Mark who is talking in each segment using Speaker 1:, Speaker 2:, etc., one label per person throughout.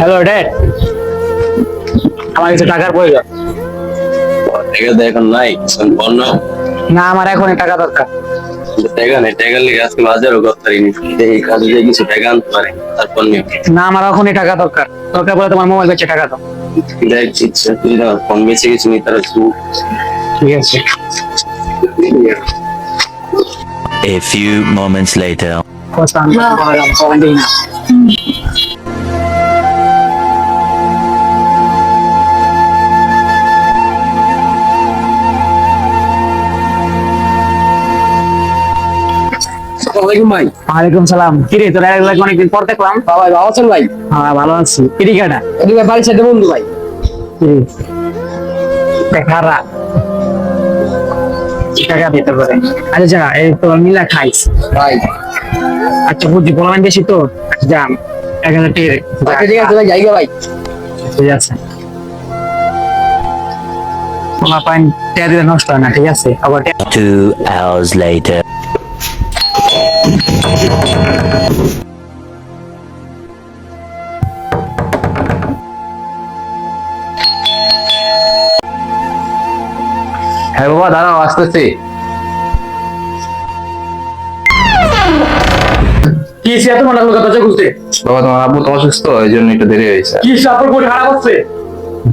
Speaker 1: Hello dad আমার কিছু টাকার প্রয়োজন।
Speaker 2: টাকা তো এখন নাই এখন
Speaker 1: না। আমার এখনই টাকা দরকার।
Speaker 2: টাকা নেই টাকা লেগে আজকে বাজারও করতে এই কাজে যে কিছু টাকা আনতে পারে তারপর নিয়ে।
Speaker 1: না আমার এখনই টাকা দরকার। দরকার তোমার মোবাইল বেচে টাকা দাও।
Speaker 2: ইচ্ছা তুই ফোন বেঁচে কিছু নিতে পারছ
Speaker 1: ঠিক আছে।
Speaker 3: A few moments later.
Speaker 4: আসসালামাইকুম ভাই।
Speaker 1: ওয়ালাইকুম সালাম। কিরে তোর এক অনেকদিন পর দেখলাম।
Speaker 4: বাবা ভালো আছেন ভাই?
Speaker 1: হ্যাঁ ভালো আছি। কিরিকাটা
Speaker 4: এদিকে বাড়ির সাথে বন্ধু ভাই।
Speaker 1: টাকারা টাকা দিতে পারে? আচ্ছা যা এই তো মিলা খাইস
Speaker 4: ভাই।
Speaker 1: আচ্ছা বুঝছি বললাম বেশি তো? আচ্ছা যা এক হাজার টিয়ে
Speaker 4: আচ্ছা ঠিক আছে ভাই যাই ভাই।
Speaker 1: ঠিক আছে। তোমার পাইন টিয়া নষ্ট হয় না ঠিক আছে? আবার টিয়া-
Speaker 3: Two hours later.
Speaker 2: হ্যাঁ বাবা দাঁড়াও আসতেছি।
Speaker 1: কি সে এত মনে করো কথা খুঁজতে?
Speaker 5: বাবা তোমার আব্বু তো অসুস্থ এই জন্য একটু দেরি হয়েছে
Speaker 1: কি সে আপনার খারাপ হচ্ছে?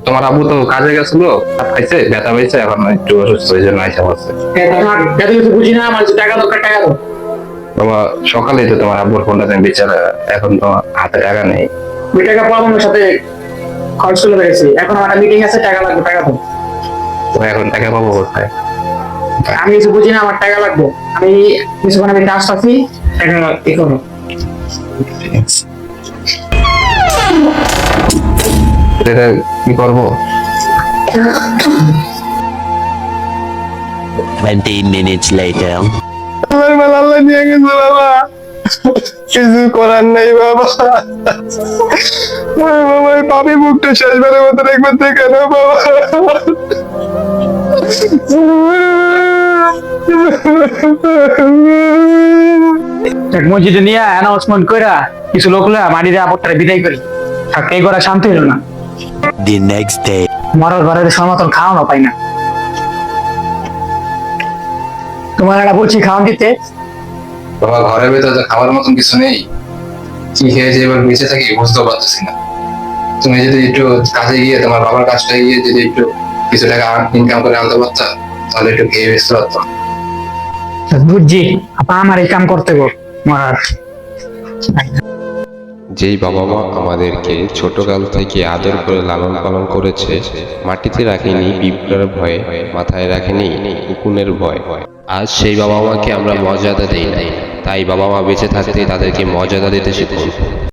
Speaker 5: তোমার আব্বু তো কাজে গেছিল খাইছে ব্যথা এখন একটু অসুস্থ এই জন্য আইসা বলছে
Speaker 1: বুঝি না আমার টাকা দরকার টাকা দাও
Speaker 5: বাবা সকালেই তো তোমার আব্বুর ফোনটা তুমি বিচার এখন তোমার হাতে টাকা নেই।
Speaker 1: ওই টাকা পড়ানোর সাথে খরচ করে রেখেছি। এখন আমার মিটিং আছে টাকা লাগবে টাকা দাও।
Speaker 5: তো এখন টাকা পাবো কোথায়?
Speaker 1: আমি কিছু বুঝি না আমার টাকা লাগবে। আমি কিছুক্ষণ আমি কাজ পাচ্ছি টাকা কি করব
Speaker 5: এটা কি করব?
Speaker 3: Twenty minutes later.
Speaker 5: আমার মাল আল্লাহ নিয়ে গেছে বাবা। কিছু করার নেই বাবা। বাবা পাপি মুখটা শেষবারের মতো একবার দেখে না বাবা?
Speaker 1: এক মসজিদে নিয়ে অ্যানাউন্সমেন্ট কইরা কিছু লোক লা মাটিতে আপত্তারে বিদায় করি। থাক এই করে শান্তি হলো না।
Speaker 3: The next day.
Speaker 1: মরার ঘরের সমতল খাওয়ানো পাই না। তোমার একটা বলছি খাওয়ান দিতে।
Speaker 5: বাবা ঘরের ভেতরে তো খাবার মতন কিছু নেই। কি খেয়ে যে এবার বেঁচে থাকি বুঝতেও পারতেছি না। তুমি যদি একটু কাজে গিয়ে তোমার বাবার কাজটা গিয়ে যদি একটু কিছু টাকা ইনকাম করে আনতে পারতা তাহলে একটু খেয়ে বেঁচতে পারতাম।
Speaker 1: বুঝছি আপা আমার এই কাম করতে গো মরার
Speaker 6: যেই বাবা মা আমাদেরকে ছোটকাল থেকে আদর করে লালন পালন করেছে, মাটিতে রাখেনি পিঁপড়ার ভয়ে, মাথায় রাখেনি উকুনের ভয়। আজ সেই বাবা মাকে আমরা মর্যাদা দেই নাই। তাই বাবা মা বেঁচে থাকতে তাদেরকে মর্যাদা দিতে শিখুন।